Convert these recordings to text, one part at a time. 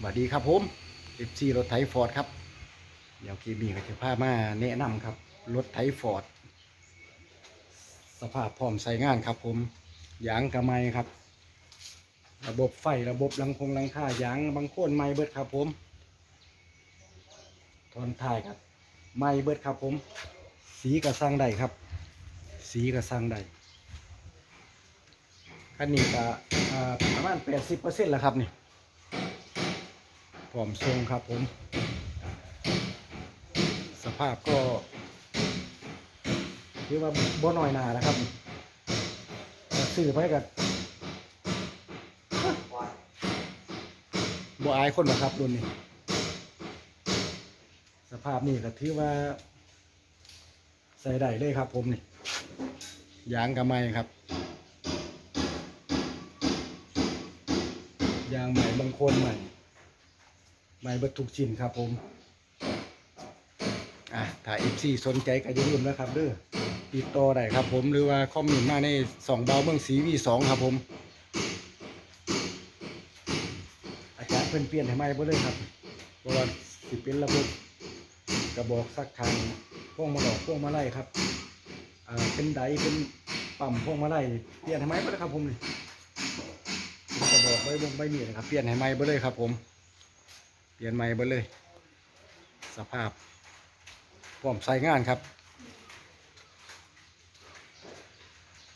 สวัสดีครับผมเอฟซีรถไถฟอร์ดครับเดี๋ยวคลิปนี้ก็จะพามาแนะนำครับ รถไถฟอร์ด สภาพพร้อมใช้งานครับผมยางกระไมครับ ระบบไฟระบบลังคงลังค่ายางบางโคนไม้เบิดครับผมทอนท้ายครับไม้เบิดครับผม สีกระสังใดครับ สีกระสังใดคันนี้ก็อ่าประมาณ80%แล้วครับนี่ พร้อมทรงครับผม สภาพก็เรียกว่าบ่น้อยหนานะครับซื้อไปกับบ่อายคนหรอกครับรุ่นนี้ สภาพนี่ก็ถือว่า ใส่ได้เลยครับผมนี่ยางกระไมครับยางใหม่บางคนใหม่ ใหม่เบิดทุกชิ้นครับผมอะถ้า FC สนใจก็อย่าลืมนะครับเด้อติดต่อได้ครับผมหรือว่าคอมเมนต์มาในสองเบาเมืองสีวีสองครับผม อาจารย์เพิ่นเปลี่ยนให้ใหม่เบ่เลยครับเพราะว่าสิเป็นระบบกระบอกสักทางพวงมาดอกพวงมาไล่ครับอ่าเป็นไดเป็นปั๊มพวงมาไล่เปลี่ยนให้ใหม่เบ่เลยครับผมนี่เป็นกระบอกใบวงใบมีดนะครับเปลี่ยนให้ใหม่เบ่เลยครับผม เปลี่ยนใหม่เบ่เลย สภาพพร้อมใช้งานครับ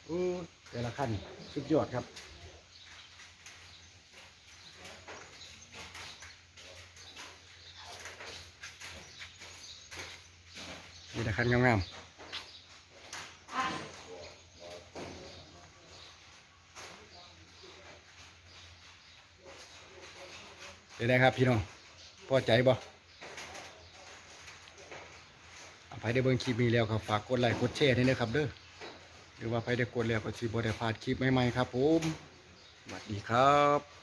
อู้แต่ละขั้นสุดยอดครับนี่แต่ขั้นงามๆเป็นไงครับพี่น้อง อใจบ่อภัยได้เบิ่งคลิปนี้แล้วครับฝากกดไลค์กดแชร์ด้วยนะครับเด้อหรือว่าไปได้กดแล้วก็สิบ่ได้พลาดคลิปใหม่ๆครับผมสวัสดีครับ